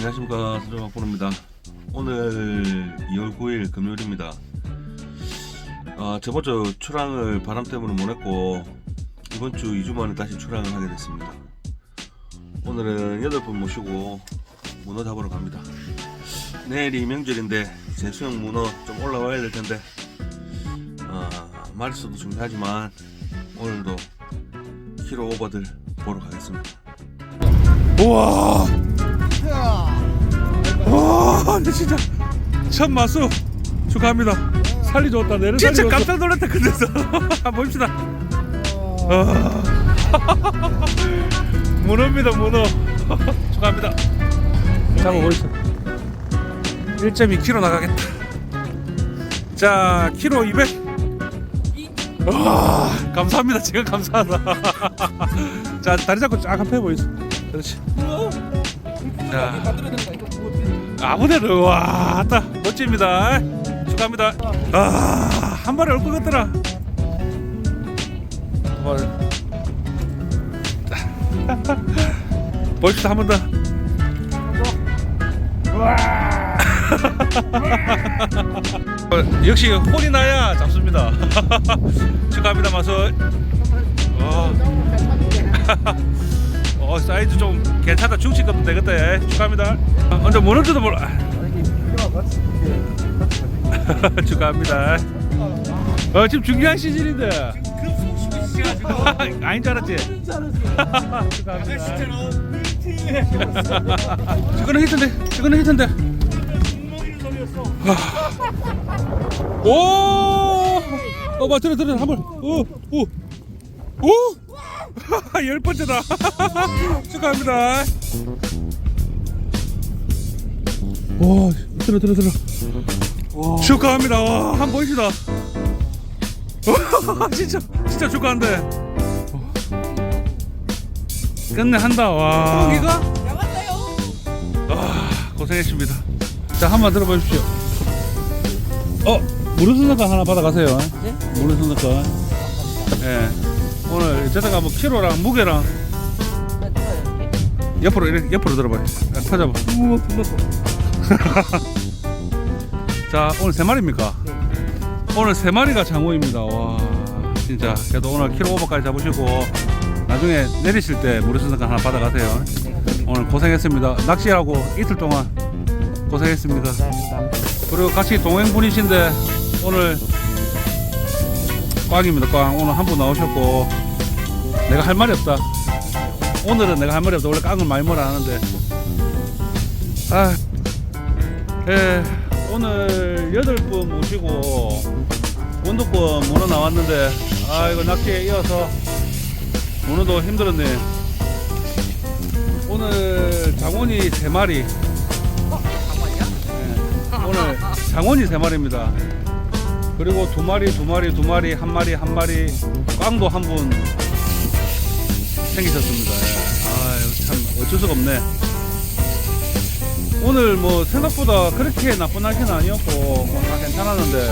안녕하십니까. 수정학보입니다. 오늘 2월 9일 금요일입니다. 아, 저번 주 출항을 바람 때문에 못했고 이번 주 2주 만에 다시 출항을 하게 됐습니다. 오늘은 8분 모시고 문어 잡으러 갑니다. 내일이 명절인데 제 수영 문어 좀 올라와야 될 텐데 아, 마리수도 중요하지만 오늘도 키로 오버들 보러 가겠습니다. 우와 와, 근데 진짜 첫 마수 축하합니다. 살리 좋다. 내려 진짜 깜짝 놀랐다. 그래서 한번 봅시다. 아. 문어입니다, 문어. 축하합니다. 잡아보시죠. 1.2kg 나가겠다. 자, 키로 200. 와, 감사합니다. 제가 감사하다. 자, 다리 잡고 쫙 한번 해보이소. 그렇지. 자. 아무데나 와, 다 멋집니다. 축하합니다. 아, 한 발에 올 것 같더라. 두 발. 벌써 한번 더. 어, 역시 혼이 나야 잡습니다. 축하합니다, 마술. 어. 어, 사이즈 좀 괜찮다. 중식급도 되겠다. 예. 축하합니다. 아, 언제 모를지도 몰라. 축하합니다. 어, 지금 중요한 시즌인데. 아닌 줄 알았지? 저거는 히트인데, 저거는 히트인데. 하. 오! 어, 봐, 들어, 들어, 한 번. 오, 오, 오! 열 번째다. 축하합니다. 와, 들어, 들어, 들어. 축하합니다. 와, 한번 보시다. 진짜, 진짜 축하한데. 끝내 한다. 와. 여기가? 아, 고생했습니다. 자, 한 번 들어보십시오. 어, 무료 선착권 하나 받아가세요. 네? 무료 선착권. 예. 오늘 저다가 뭐 키로랑 무게랑 옆으로 이렇게 옆으로 들어봐요. 아, 불렀어. 자, 오늘 세 마리입니까? 오늘 세 마리가 장어입니다. 와, 진짜. 그래도 오늘 키로 오버까지 잡으시고 나중에 내리실 때 선착권 하나 받아가세요. 오늘 고생했습니다. 낚시하고 이틀 동안 고생했습니다. 그리고 같이 동행분이신데 오늘 꽝입니다. 꽝. 오늘 한 분 나오셨고 내가 할 말이 없다. 오늘은 내가 할 말이 없다. 원래 깡을 많이 뭐라 하는데 아, 예, 오늘 여덟 분 모시고 원도권 문어 나왔는데 아 이거 낚시에 이어서 문어도 힘들었네. 오늘 장원이 세 마리. 예, 오늘 장원이 세 마리입니다. 그리고 두 마리, 두 마리, 두 마리, 한 마리, 한 마리, 꽝도 한 분 생기셨습니다. 예. 아유, 참 어쩔 수가 없네. 오늘 뭐 생각보다 그렇게 나쁜 날씨는 아니었고 뭐다 괜찮았는데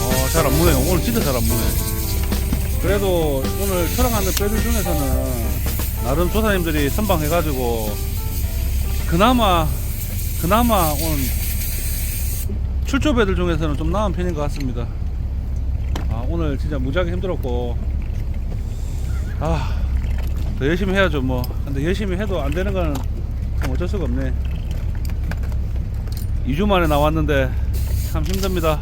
어, 잘 안 무네요. 오늘 진짜 잘 안 무네. 그래도 오늘 촬영하는 배들 중에서는 나름 조사님들이 선방해가지고 그나마 그나마 오늘 출조 배들 중에서는 좀 나은 편인 것 같습니다. 아, 오늘 진짜 무지하게 힘들었고, 아, 더 열심히 해야죠, 뭐. 근데 열심히 해도 안 되는 참 어쩔 수가 없네. 2주 만에 나왔는데 참 힘듭니다.